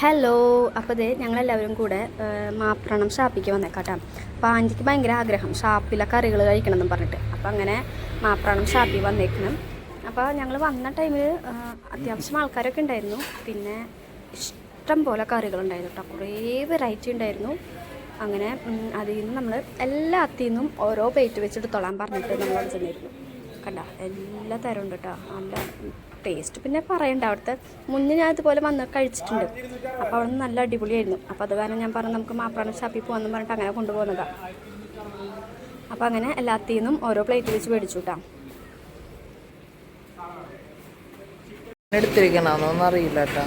Hello അപ്പോൾ ഇത് ഞങ്ങളെല്ലാവരും കൂടെ മാപ്രണം ഷാപ്പിക്ക് വന്നേക്കാട്ടോ. അപ്പോൾ ആന്റിക്ക് ഭയങ്കര ആഗ്രഹം ഷാപ്പിലെ കറികൾ കഴിക്കണം എന്ന് പറഞ്ഞിട്ട്. അപ്പോൾ അങ്ങനെ മാപ്രണം ഷാപ്പിൽ വന്നേക്കണം. അപ്പോൾ ഞങ്ങൾ വന്ന ടൈമിൽ അത്യാവശ്യം ആൾക്കാരൊക്കെ ഉണ്ടായിരുന്നു. പിന്നെ ഇഷ്ടം പോലെ കറികളുണ്ടായിരുന്നു കേട്ടോ കുറേ വെറൈറ്റി ഉണ്ടായിരുന്നു. അങ്ങനെ അതിൽ നിന്ന് നമ്മൾ എല്ലാത്തിൽ നിന്നും ഓരോ പ്ലേറ്റ് വെച്ചെടുത്തോളാൻ പറഞ്ഞിട്ട് നമ്മൾ ചെന്നിരുന്നു. കണ്ട എല്ലാ തരം ഉണ്ട് കേട്ടോ നല്ല ടേസ്റ്റ് പിന്നെ പറയണ്ട. അവിടുത്തെ മുന്നേ ഞാൻ ഇതുപോലെ വന്ന് കഴിച്ചിട്ടുണ്ട്. അപ്പോൾ അവിടെ നല്ല അടിപൊളിയായിരുന്നു. അപ്പോൾ അത് കാരണം ഞാൻ പറഞ്ഞു നമുക്ക് മാപ്രാണ ഷാപ്പിൽ പോകാമെന്ന് പറഞ്ഞിട്ട് അങ്ങനെ കൊണ്ടുപോകുന്നതാണ് അപ്പോൾ അങ്ങനെ എല്ലാത്തിൽ നിന്നും ഓരോ പ്ലേറ്റ് വെച്ച് മേടിച്ചു കേട്ടോ എടുത്തിരിക്കണമെന്നൊന്നും അറിയില്ല കേട്ടോ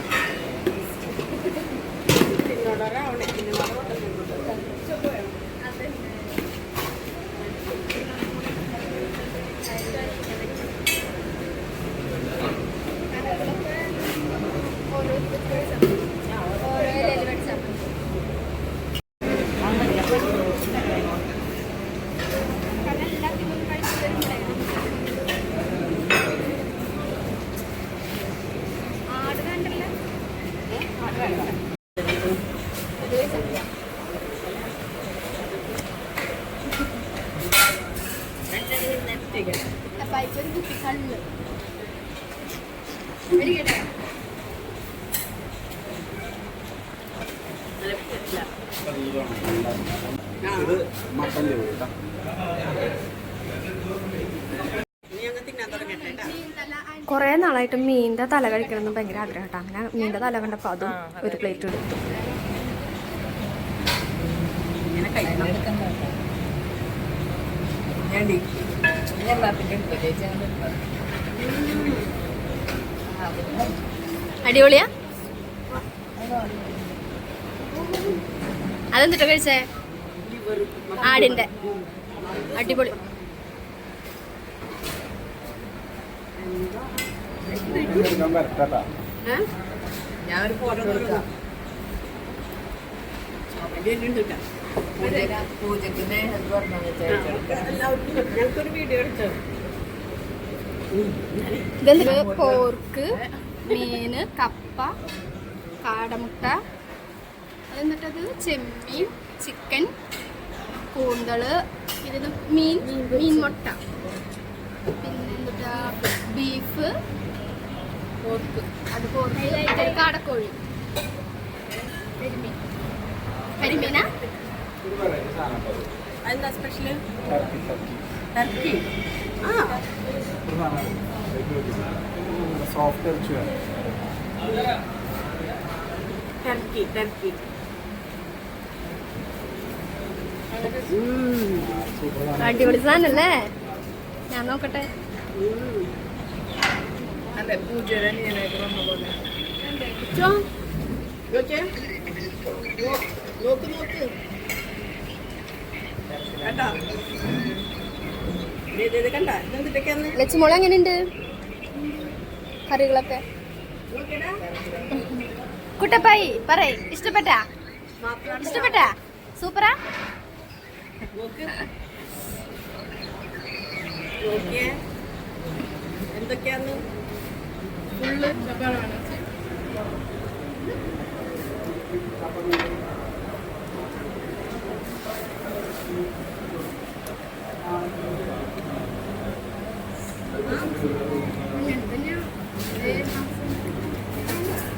ഇത് മട്ടന്റെ കേട്ടോ കുറേ നാളായിട്ട് മീനിന്റെ തല കഴിക്കണമെന്ന് ഭയങ്കര ആഗ്രഹം കേട്ടോ അങ്ങനെ മീനിന്റെ തല കണ്ടപ്പോൾ അതും ഒരു പ്ലേറ്റ് എടുത്തു. അടിപൊളിയാ? അതെന്തിട്ടാ കഴിച്ചേ? ആടിന്റെ അടിപൊളി. ഞാനൊരു ഫോട്ടോ കൊടുക്കാം പൂജക്കിന്റെ ഞങ്ങൾക്കൊരു വീഡിയോ എടുത്തു? പോർക്ക് മീന് കപ്പ കാടമുട്ട. എന്നിട്ടത് ചെമ്മീൻ ചിക്കൻ കൂന്തൾ ഇതിന് മീൻ മീൻ മുട്ട. പിന്നെ എന്നിട്ടാ ബീഫ്. പോർക്ക്. അത് പോർക്ക് കാടക്കോഴി. കരിമീൻ. കരിമീനാ? എന്താ സ്പെഷ്യൽ ടർക്കി ആ. സാധനം സോഫ്റ്റ് ഇറച്ചി ടർക്കി ടർക്കി അടിപൊളി സാധനല്ലേ ഞാൻ നോക്കട്ടെ അതെ നോക്കിയേ നോക്ക് നോക്ക്. കണ്ടാ ലച്ചുമോൾ എങ്ങനെയുണ്ട്? കറികളൊക്കെ? കുട്ടപ്പായി പറയ്. ഇഷ്ടപ്പെട്ട? ഇഷ്ടപ്പെട്ട? സൂപ്പറാ? എന്തൊക്കെയാന്ന്? ഫുള്ള്?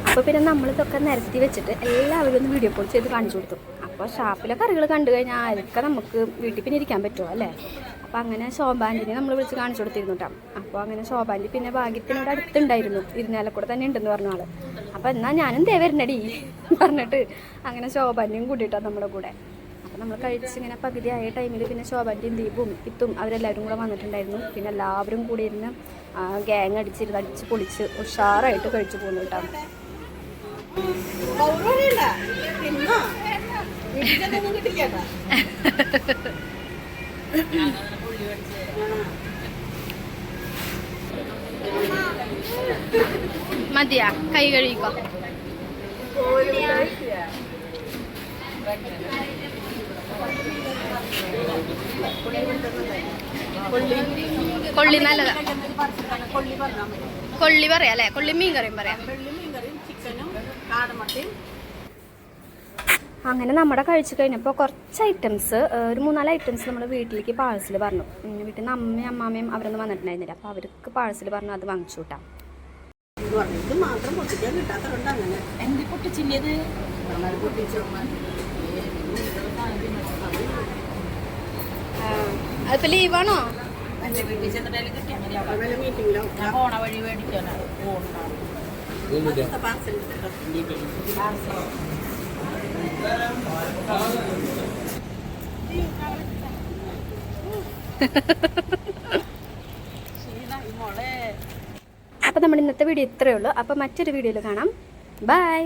അപ്പോൾ പിന്നെ നമ്മളിതൊക്കെ നിരത്തി വെച്ചിട്ട് എല്ലാവരും ഒന്ന് വീഡിയോ കോൾ ചെയ്ത് കാണിച്ചു കൊടുത്തു. അപ്പോൾ ഷാപ്പിലെ കറികൾ കണ്ടു കഴിഞ്ഞാൽ ആരൊക്കെ നമുക്ക് വീട്ടിൽ പിന്നെ ഇരിക്കാൻ പറ്റുമോ അല്ലേ? അപ്പോൾ അങ്ങനെ ശോഭാന്റിനെ നമ്മൾ വിളിച്ച് കാണിച്ചു കൊടുത്തിരുന്നു കേട്ടോ അപ്പോൾ അങ്ങനെ ശോഭാന്റി പിന്നെ ഭാഗ്യത്തിനോട് അടുത്തുണ്ടായിരുന്നു. ഇരുന്നാലക്കൂടെ തന്നെ ഉണ്ടെന്ന് പറഞ്ഞ ആൾ. അപ്പോൾ എന്നാൽ ഞാനും ദേ വരണടി പറഞ്ഞിട്ട് അങ്ങനെ ശോഭാന്റിയും കൂട്ടിയിട്ടാണ് നമ്മുടെ കൂടെ. നമ്മൾ കഴിച്ച് ഇങ്ങനെ പകുതിയായ ടൈമിൽ പിന്നെ ശോഭാന്റെയും ദീപും ഇത്തും അവരെല്ലാവരും കൂടെ വന്നിട്ടുണ്ടായിരുന്നു. പിന്നെ എല്ലാവരും കൂടി ഇരുന്ന് ഗ്യാങ് അടിച്ചിരുന്ന് അടിച്ച് പൊളിച്ച് ഉഷാറായിട്ട് കഴിച്ചു പോകുന്നു കേട്ടോ. മതിയാ കൈ കഴുകിക്കോ. കൊള്ളി നല്ലതാ. കൊള്ളി പറയാം അല്ലേ? കൊള്ളി മീൻ കറിയും പറയാം. അങ്ങനെ നമ്മുടെ കഴിച്ചു കഴിഞ്ഞപ്പോൾ കുറച്ച് ഐറ്റംസ് ഒരു മൂന്നാൽ ഐറ്റംസ് നമ്മൾ വീട്ടിലേക്ക് പാഴ്സൽ പറഞ്ഞു. വീട്ടിൽ നിന്ന് അമ്മയും അമ്മാമയും അവരൊന്നും വന്നിട്ടുണ്ടായിരുന്നില്ല. അപ്പോൾ അവർക്ക് പാഴ്സൽ പറഞ്ഞു അത് വാങ്ങിച്ചു കൂട്ടാം. ഇത് മാത്രം പൊട്ടിക്കാൻ കിട്ടാത്തതുകൊണ്ട് അങ്ങനെ പൊട്ടിച്ചില്ലത് പൊട്ടിച്ചോ അതിപ്പോൾ ലീവാണോ അപ്പോൾ നമ്മുടെ ഇന്നത്തെ വീഡിയോ ഇത്രയേ ഉള്ളൂ. അപ്പോൾ മറ്റൊരു വീഡിയോയിൽ കാണാം. ബൈ